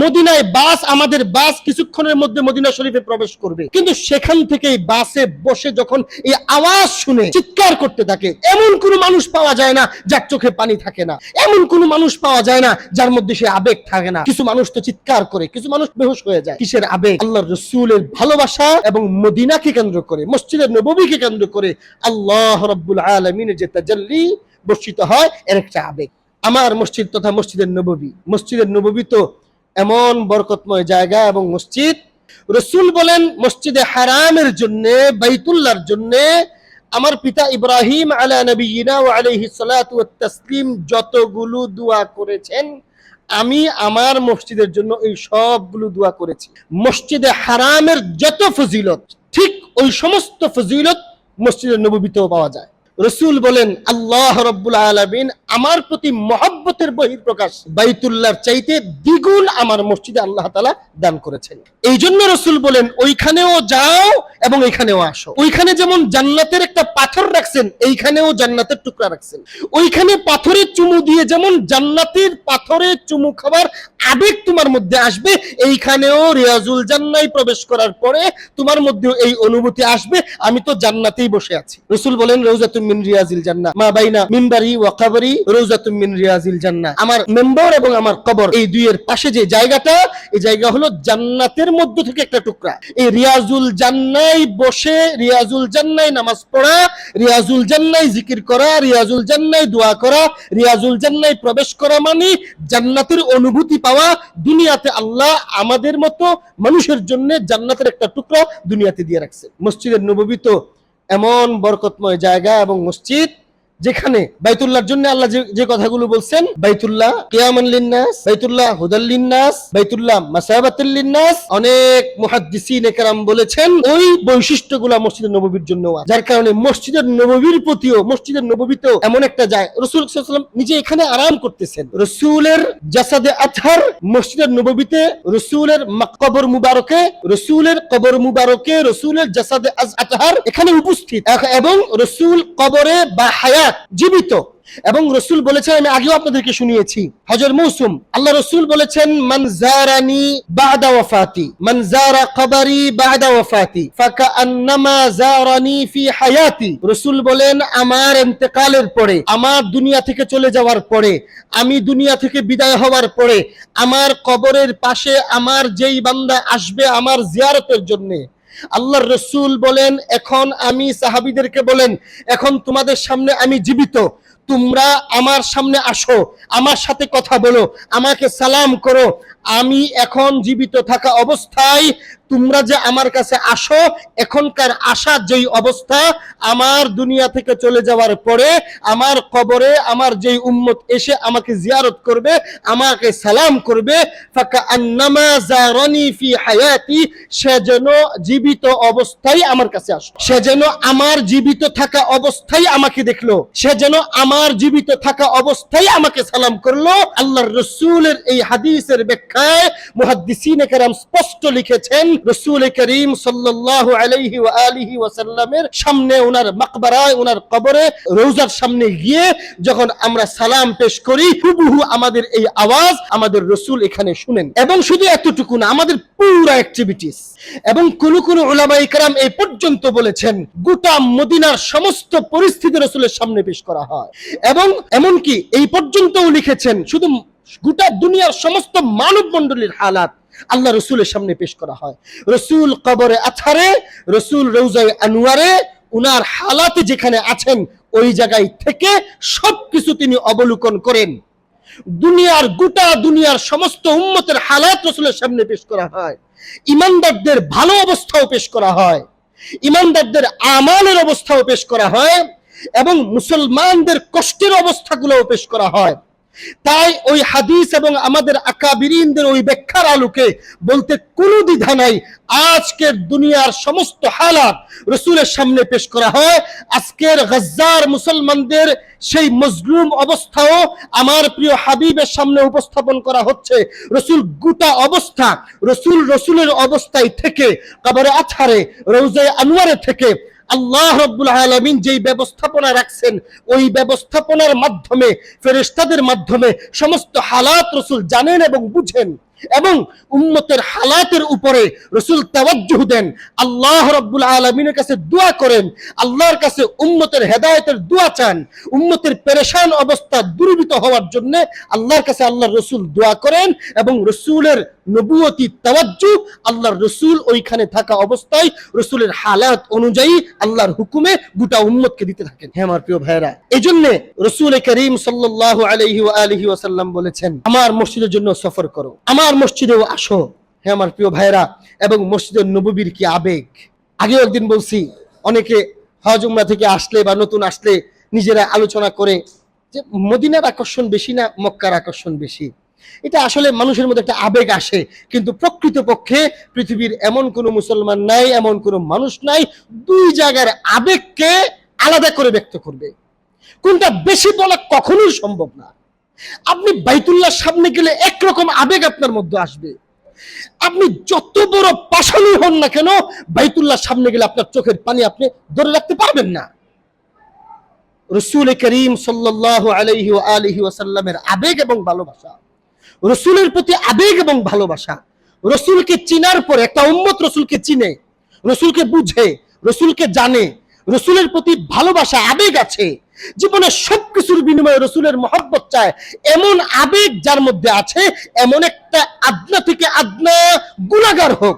মদিনায় বাস, আমাদের বাস কিছুক্ষণের মধ্যে মদিনা শরীফে প্রবেশ করবে। কিন্তু সেখান থেকেই বাসে বসে যখন এই আওয়াজ শুনে চিৎকার করতে থাকে, এমন কোনো মানুষ পাওয়া যায় না যার চোখে পানি থাকে না। এমন কোনো মানুষ পাওয়া যায় না যার মধ্যে সে আবেগ থাকে না। কিছু মানুষ তো চিৎকার করে, কিছু মানুষ বেহুশ হয়ে যায়। কিসের আবেগ? আল্লাহ রসুলের ভালোবাসা এবং মদিনাকে কেন্দ্র করে, মসজিদের নবীকে কেন্দ্র করে আল্লাহ রব্বুল আলমিনের যে তাজাল্লি বর্ষিত হয়, এর একটা আবেগ। আমার মসজিদ তথা মসজিদের নববী। মসজিদের নববী তো এমন বরকতময় জায়গা এবং মসজিদ। রসুল বলেন, মসজিদে হারামের জন্য, বাইতুল্লার জন্য আমার পিতা ইব্রাহিম আলা নবীনা ও আলাইহি সালাতু যতগুলো দোয়া করেছেন, আমি আমার মসজিদের জন্য এই সবগুলো দোয়া করেছি। মসজিদে হারামের যত ফজিলত, ঠিক ওই সমস্ত ফজিলত মসজিদের নবীতেও পাওয়া যায়। রসুল বলেন, আল্লাহ রব্বুল আলমিন আমার প্রতি মহব্বতের বহির প্রকাশ বাইতুল্লাহর চাইতে দ্বিগুণ আমার মসজিদে আল্লাহ তালা দান করেছেন। এই জন্য রসুল বলেন, ওইখানেও যাও এবং এইখানেও আসো। ওইখানে যেমন জান্নাতের একটা পাথর রাখছেন, এইখানেও জান্নাতের টুকরা রাখছেন। ওইখানে পাথরে চুমু দিয়ে যেমন জান্নাতের পাথরে চুমু খাবার আবেগ তোমার মধ্যে আসবে। এইখানেও রিয়াজুল জান্নাই প্রবেশ করার পরে তোমার মধ্যেও এই অনুভূতি আসবে। আমি তো জান্নাতেই বসে আছি। রসুল বলেন রৌজাতুম মিন রিয়াজিল জান্নাহ মা বাইনা মিনবারি ওয়া কবরি রৌজাতুম মিন রিয়াজিল জান্নাহ আমার মেম্বার এবং আমার কবর, এই দুইয়ের পাশে যে জায়গাটা, এই জায়গা হলো জান্নাতের মধ্য থেকে একটা টুকরা। এই রিয়াজুল জান্নাই বসে, রিয়াজুল জান্নাই নামাজ পড়া, রিয়াজুল জান্নাই জিকির করা, রিয়াজুল জান্নাই দোয়া করা, রিয়াজুল জান্নাই প্রবেশ করা মানে জান্নাতের অনুভূতি পাওয়া দুনিয়াতে আল্লাহ আমাদের মতো মানুষের জন্য জান্নাতের একটা টুকরো দুনিয়াতে দিয়ে রাখছে। মসজিদের নববী তো এমন বরকতময় জায়গা এবং মসজিদ যেখানে বাইতুল্লাহর জন্য আল্লাহ যে কথাগুলো বলছেন, বাইতুল্লাহ কিয়ামান লিন্নাস, বাইতুল্লাহ হুদাল লিন্নাস, বাইতুল্লাহ মাসাবাতুল লিন্নাস, অনেক মুহাদ্দিসিন একরাম বলেছেন, ওই বৈশিষ্ট্যগুলো মসজিদের নববীর জন্য। যার কারণে মসজিদের নববীর প্রতিও, মসজিদের নববীতেও এমন একটা যায়। রসুল আলাইহি নিজে এখানে আরাম করতেছেন। রসুলের জাসাদে আতহার মসজিদের নববীতে, রসুলের কবর মুবারকে, রসুলের কবর মুবারকে, রসুলের জাসাদে আজ- আতহার এখানে উপস্থিত। এবং রসুল কবরে বা হায়াত জীবিত। এবং রসুল বলেছেন, আমি আগেও আপনাদেরকে শুনিয়েছি হজর মৌসুম, আল্লাহ রসুল বলেছেন মনজারানি বাদা ওয়াফাতি মনজারা কবরি বাদা ওয়াফাতি ফাকান্নামা জারানি ফি হায়াতি। রসুল বলেন, আমার ইন্তেকালের পরে, আমার দুনিয়া থেকে চলে যাওয়ার পরে, আমি দুনিয়া থেকে বিদায় হওয়ার পরে, আমার কবরের পাশে আমার যেই বান্দা আসবে আমার জিয়ারতের জন্য আল্লাহর রসুল বলেন, এখন আমি সাহাবিদেরকে বলেন, এখন তোমাদের সামনে আমি জীবিত। তোমরা আমার সামনে আসো, আমার সাথে কথা বলো, আমাকে সালাম করো। আমি এখন জীবিত থাকা অবস্থায় তোমরা যে আমার কাছে আসো, এখনকার আসার যেই অবস্থা, আমার দুনিয়া থেকে চলে যাওয়ার পরে, আমার কবরে আমার যেই উম্মত এসে আমাকে জিয়ারত করবে, আমাকে সালাম করবে সে যেন জীবিত অবস্থায় আমার কাছে আসলো। সে যেন আমার জীবিত থাকা অবস্থায় আমাকে দেখল। সে যেন আমার জীবিত থাকা অবস্থায় আমাকে সালাম করল। আল্লাহর রসুলের এই হাদিসের ব্যাখ্যায় মুহাদ্দিসিন স্পষ্ট লিখেছেন রসুল করিম ওয়া আলিহি ওয়াসাল্লামের সামনে ওনার মাকবারায় ওনার কবরে রোজার সামনে গিয়ে যখন আমরা সালাম পেশ করি, হুবহু আমাদের এই আওয়াজ আমাদের রসুল এখানে শুনেন। এবং শুধু এতটুকু না, আমাদের পুরো অ্যাক্টিভিটিস এবং কোন কোন ওলামা ইকরাম এই পর্যন্ত বলেছেন, গোটা মদিনার সমস্ত পরিস্থিতি রসুলের সামনে পেশ করা হয়। এবং এমনকি এই পর্যন্তও লিখেছেন, শুধু গোটা দুনিয়ার সমস্ত মানব মণ্ডলীর হালাত আল্লাহ রসুলের সামনে পেশ করা হয়। রসুল কবরে আথারে রসুল রৌজায় আনোয়ারে, উনার হালাতে যেখানে আছেন, ওই জায়গায় থেকে সবকিছু তিনি অবলোকন করেন। দুনিয়ার, গোটা দুনিয়ার সমস্ত উম্মতের হালাত রসুলের সামনে পেশ করা হয়। ইমানদারদের ভালো অবস্থাও পেশ করা হয়। ইমানদারদের আমালের অবস্থাও পেশ করা হয় এবং মুসলমানদের কষ্টের অবস্থাগুলোও পেশ করা হয়। তাই ওই হাদিস এবং আমাদের আকাবিরিনদের ওই ব্যাখ্যার আলোকে বলতে কোনো দ্বিধা নাই। আজকের দুনিয়ার সমস্ত হালাত রসুলের সামনে পেশ করা হয়। আজকের গজ্জার মুসলমানদের সেই মজলুম অবস্থাও আমার প্রিয় হাবিবের সামনে উপস্থাপন করা হচ্ছে। রসুল গোটা অবস্থা, রসুল রসুলের অবস্থায় থেকে, কবরে আছারে রৌজে আনোয়ারে থেকে আল্লাহ রব্বুল আলমিন যেই ব্যবস্থাপনা রাখছেন, ওই ব্যবস্থাপনার মাধ্যমে, ফেরেশতাদের মাধ্যমে সমস্ত হালাত রসুল জানেন এবং বুঝেন। এবং উম্মতের হালাতের উপরে রসুল তাওয়াজ্জুহ দেন। আল্লাহ রব্বুল আলমিনের কাছে দোয়া করেন। আল্লাহর কাছে উম্মতের হেদায়েতের দোয়া চান। উম্মতের পেরেশান অবস্থা দূরীভূত হওয়ার জন্য আল্লাহর কাছে আল্লাহর রসুল দোয়া করেন এবং রসুলের নবুয়তি তাওয়াজ্জু আল্লাহর রসুল ওইখানে থাকা অবস্থায় রসুলের হালাত অনুযায়ী আল্লাহর হুকুমে গোটা উম্মতকে দিতে থাকেন। হ্যাঁ আমার প্রিয় ভাইরা এই জন্য রসুল করিম সাল্লাল্লাহু আলাইহি ওয়া আলিহি ওয়াসাল্লাম বলেছেন আমার মসজিদের জন্য সফর করো। আমার মসজিদেও আসো। হ্যাঁ আমার প্রিয় ভাইরা এবং মসজিদের নববীর কি আবেগ? আগে একদিন বলছি, অনেকে হজ থেকে আসলে বা নতুন আসলে নিজেরা আলোচনা করে যে মদিনার আকর্ষণ বেশি না মক্কার আকর্ষণ বেশি? এটা আসলে মানুষের মধ্যে একটা আবেগ আসে, কিন্তু প্রকৃতপক্ষে পৃথিবীর এমন কোনো মুসলমান নাই, এমন কোনো মানুষ নাই, দুই জায়গার আবেগকে আলাদা করে ব্যক্ত করবে। কোনটা বেশি বলা কখনোই সম্ভব না। আপনি বাইতুল্লাহ সামনে গেলে একরকম আবেগ আপনার মধ্যে আসবে। আপনি যত বড় পাশানি হন না কেন বাইতুল্লাহ সামনে গেলে আপনার চোখের পানি আপনি ধরে রাখতে পারবেন না। রসুল করিম আবেগ এবং ভালোবাসা, রসুলের প্রতি আবেগ এবং ভালোবাসা, রসুলকে চিনার পরে, একটা উম্মত রসুলকে চিনে, রসুলকে বুঝে, রসুলকে জানে, রসুলের প্রতি ভালোবাসা, আবেগ আছে জীবনে সবকিছুর বিনিময়ে রসুলের মহব্বত চায়। এমন আবেগ যার মধ্যে আছে, এমন একটা আদনা থেকে আদনা গুণাগার হোক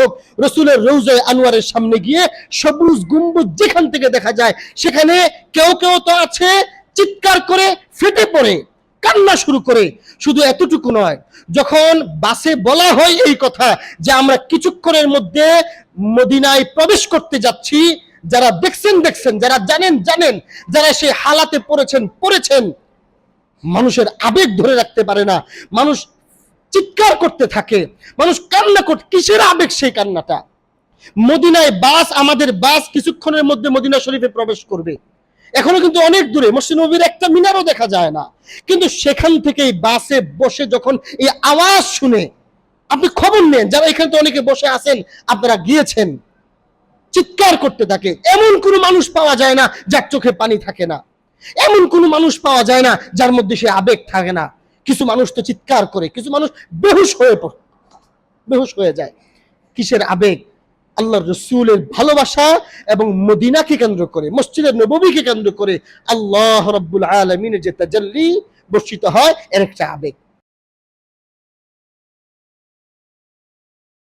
হোক, রসুলের আনোয়ারের সামনে গিয়ে সবুজ গুম্বুজ যেখান থেকে দেখা যায়, সেখানে কেউ কেউ তো আছে, চিৎকার করে ফেটে পড়ে, কান্না শুরু করে। শুধু এতটুকু নয়, যখন বাসে বলা হয় এই কথা যে আমরা কিছুক্ষণের মধ্যে মদিনায় প্রবেশ করতে যাচ্ছি যারা দেখছেন দেখছেন, যারা জানেন জানেন, যারা সেই হালাতে পড়েছেন পড়েছেন, মানুষের আবেগ ধরে রাখতে পারে না। মানুষ চিৎকার করতে থাকে। মানুষ কান্না করতে, কিসের আবেগ সেই কান্নাটা? মদিনায় বাস, আমাদের বাস কিছুক্ষণের মধ্যে মদিনা শরীফে প্রবেশ করবে। এখনও কিন্তু অনেক দূরে, মসজিদ একটা মিনারও দেখা যায় না। কিন্তু সেখান থেকেই বাসে বসে যখন এই আওয়াজ শুনে, আপনি খবর নেন, যারা এখানে তো অনেকে বসে আছেন, আপনারা গিয়েছেন। চিৎকার করতে থাকে। এমন কোনো মানুষ পাওয়া যায় না যার চোখে পানি থাকে না। এমন কোনো মানুষ পাওয়া যায় না যার মধ্যে সে আবেগ থাকে না। কিছু মানুষ তো চিৎকার করে, কিছু মানুষ বেহুশ হয়ে পড়ে, বেহুশ হয়ে যায়। কিসের আবেগ? আল্লাহ রসুলের ভালোবাসা এবং মদিনাকে কেন্দ্র করে, মসজিদের নবীকে কেন্দ্র করে আল্লাহ রব্বুল আলমিনের যে তাজাল্লি বর্ষিত হয়, এর একটা আবেগ।